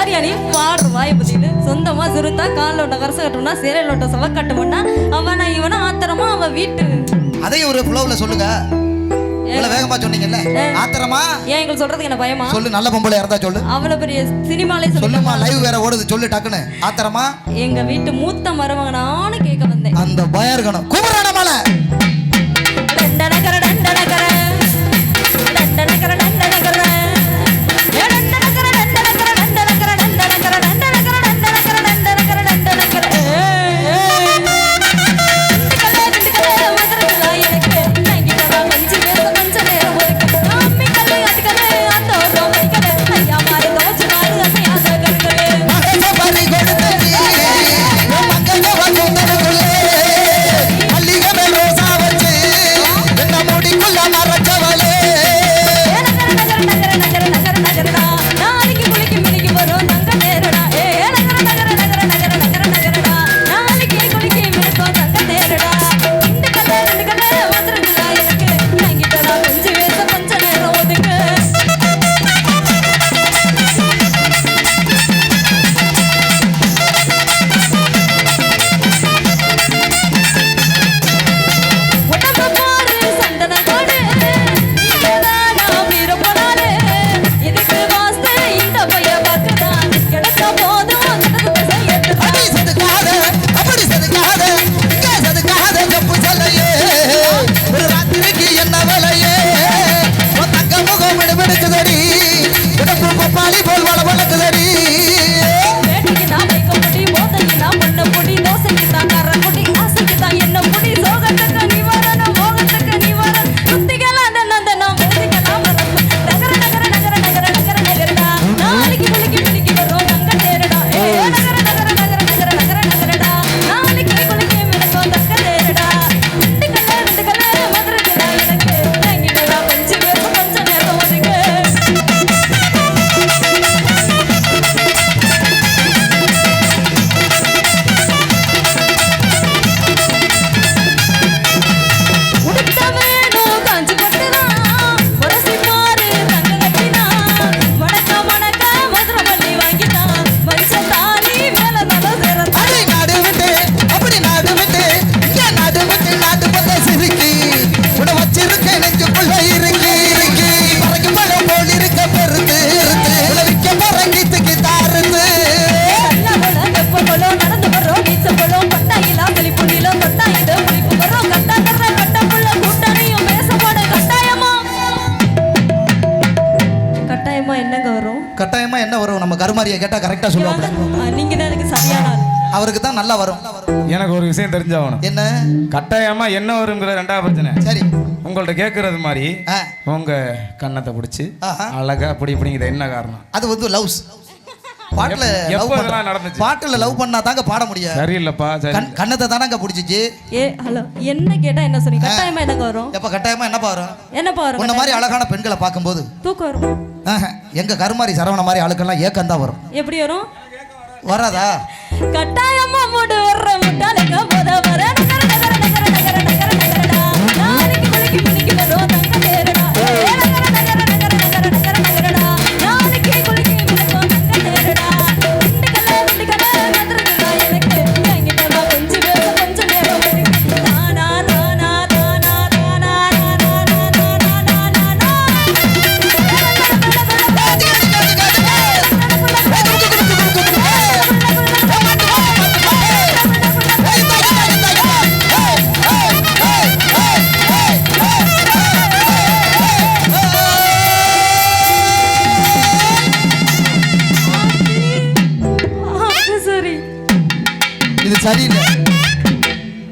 காரியானி பாடுற வாய் பத்தின்னு சொந்தமா சுருத்தா காலில் ஒட்ட கரச கட்டணும்னா சேரையில் ஒட்ட செவ கட்டணும்னா அவன் இவனா ஆத்திரமா அவன் வீட்டு. அதே ஒரு ஃப்ளோவில் சொல்லுங்க. இவ்வளவு வேகமா சொன்னீங்கல்ல? ஆத்திரமா? எங்களுக்கு சொல்றதுக்கு என்ன பயமா? சொல்லு நல்ல பொம்பளை இருந்தா சொல்லு? அவ்வளவு பெரிய சினிமாலே சொல்லுமா லைவ் வேற ஓடுது சொல்லு டக்குனு ஆத்திரமா? எங்க வீட்டு மூத்த மருமகனான்னு கேட்க வந்தேன். அந்த பயம் இருக்கணும் குமரணமலை கட்டாயமா என்னங்க வரும் கட்டாயமா என்ன வரும்? நம்ம கருமாரியை கேட்டா கரெக்டா சொல்லுவாங்க. நீங்க தான் எனக்கு சரியான அவருக்கு தான் நல்லா வரும். எனக்கு ஒரு விஷயம் தெரிஞ்சாகணும் என்ன? கட்டாயமா என்ன வருங்கிற ரெண்டாவது பிரச்சனை. சரி. உங்கள்ட்ட கேட்கறது மாதிரி ஆ, உங்க கன்னத்தை பிடிச்சி ஆஹா. அழகா அப்படி இப்படிங்கிறது என்ன காரணம்? அது வந்து லவ்ஸ். பாட்டுல லவ் இதெல்லாம் நடந்துச்சு? பாட்டுல லவ் பண்ணா தாங்க பாட முடியாது சரியில்லைப்பா சரி. கண் கண்ணத்தை தானங்க பிடிச்சிச்சு. ஏ ஹலோ என்ன கேட்டா என்ன சொன்னீங்க? கட்டாயமா என்னங்க வரும் எப்ப கட்டாயமா என்னப்பா வரும் என்னப்பா வரும் உன்ன மாதிரி அழகான பெண்களை பார்க்கும்போது. தூக்கம் வரும்? எங்க கருமாரி சரவண மாதிரி ஆளுக்கெல்லாம் ஏக்கம் தான் வரும். எப்படி வரும்? வராதா? கட்டாயமா மூடு வர்ற முட்டாளுங்க போத சரியில்லை